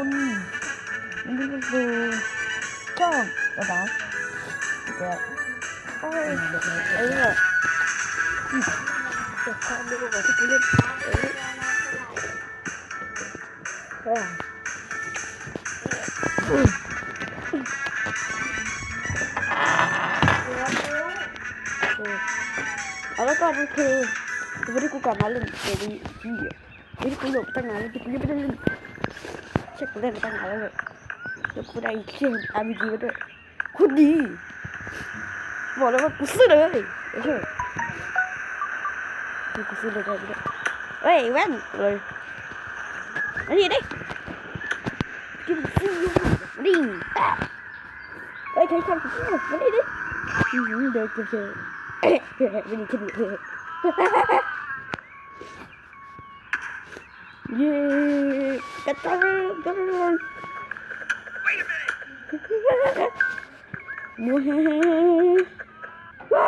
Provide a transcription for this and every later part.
คุณมันนี่ก็คือช่องกระดาษเดี๋ยวเอ้ยไอ้เนี่ยเจ็บคอไม่รู้ว่าที่กูเล่นเอ้ยเฮ้ยเอาแล้วก็มันคือวันที่กูกลับมาเล่นเกมนี้ที่วันที่กูหลบตั้งนานแล้วที่กูยังไม่ได้เล่น เช็คกูเล่นมาตั้งนานแล้วเลยแล้วกูได้เกมอาร์บีจีมาด้วย คุณดีบอกเลยว่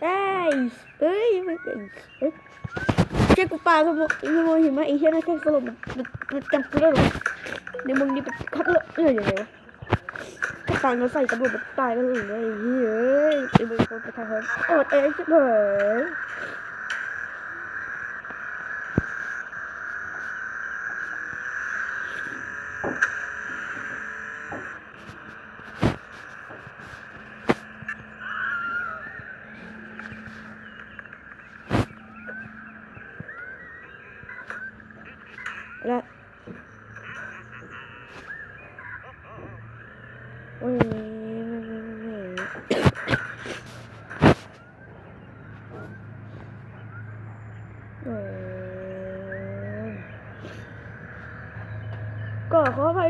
10, ai, meu Deus. Tinha que parar, eu morri, mas já não tem saloma. Capturou. Demônio de capturou. Ai, ai, ai. ตายมาใส่ตำรวจตายแล้วเลยเฮ้ยไอ้เบอร์โทรไปทางเฮ้ยอดเอ้ยเฉย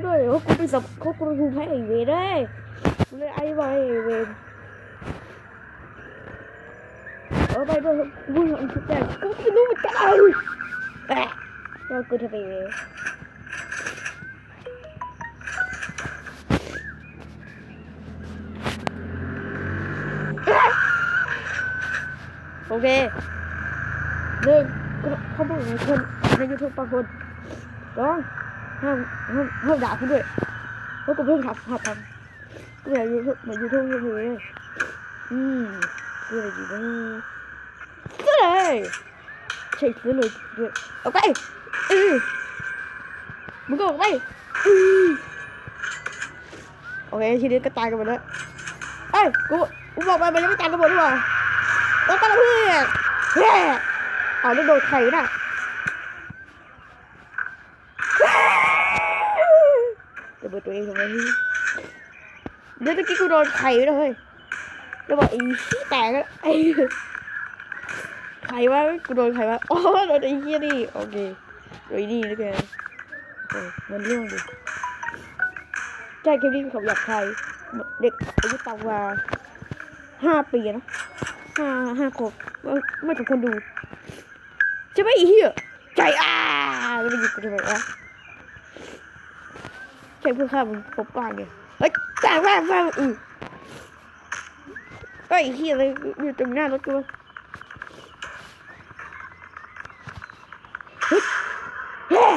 ด้วยว่ากูไปสับเขากูถูกให้ไอเวรได้กูเลยไอ้บอยไอ เวรขออภัยด้วยกูทำทุกอย่างกูไม่รู้เหมือนกันแปะแล้วกูทำไอเวรโอเคหนึ่งเขาบอกในคนในยูทูบบางคนสองห้ามห้ามห้ามด่าคุณด้วยเพราะกูเพิ่งหัดหัดทำกูอยากยูทูบเหมือนยูทูบเลยอืมกูอยากอยู่นี่ซื้อเลยใช่ซื้อเลยด้วยเอาไออมึงก็ออกไปโอเคทีนี้ก็ตายกันหมดแล้วเอ้ยกูกูบอกไปมันยังไม่ตายกันหมดหรือเปล่าแล้วก็เพื่อนเฮ้ยเอาแล้วโดนไข่น่ะจะเบิดตัวเองทำไมนี่เดี๋ยวตะกี้กูโดนไข่ด้วยเฮ้ยแล้วบอกไอ้ขี้แตกอะไอ้ไข่ว่ากูโดนไข่ว่าอ๋อโดนไอ้เหี้ยนี่โอเค ไอ้นี่แล้วกันโอ้มันเรื่องดิใช่คลิปนี้เขาอยากใครเด็กอายุต่ำกว่าห้าปีนะห้าห้าขวบไม่ไม่ถึงคนดูใช่ไหมไอีเหี้ยใจอ่าแล้วมันหยิบกูทำไมวะใช่เพื่อฆ่ามึงปกป้องไงเฮ้ยจ้าแม่แม่อือไอ้เหี้ยอะไรอยู่ตรงหน้ารถกูวะเฮ้ยแย่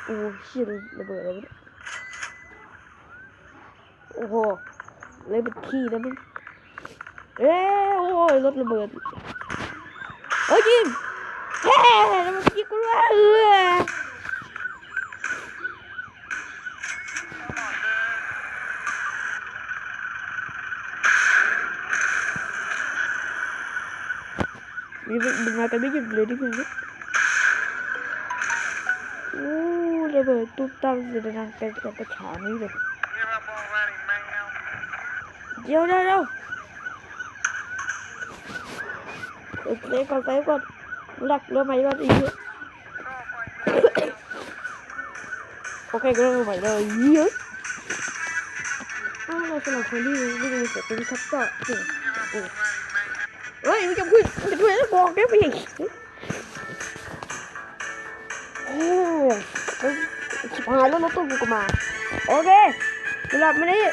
โอ้เชี่ยระเบิดอะไรวะเนี่ยโอ้โหเลยเป็นขี้แล้วมึงเอ้โอ้ยรถระเบิดโอ้ยยิงเฮ้ยมันยิงกูว่าเออมีมึงมากันไม่หยุดเลยดิเพื่อน ระเบิดตุ๊บตั้งจะดังเป็นกับประชานี้เลยเดี๋ยวเดี๋ยวเซฟก่อนเซวก่อนหลักเรื่องใหม่ก่อนอีกโอเคก็เรื่องใหม่เลยเยอะอ้าวสำหรับคนที่ไม่ได้เสียเป็นทับก็เก่งเฮ้ยมันจะพูดจะพูดแล้วบอกได้ไหม แล้วรถตู้กูก็มา โอเคสำหรับวันนี้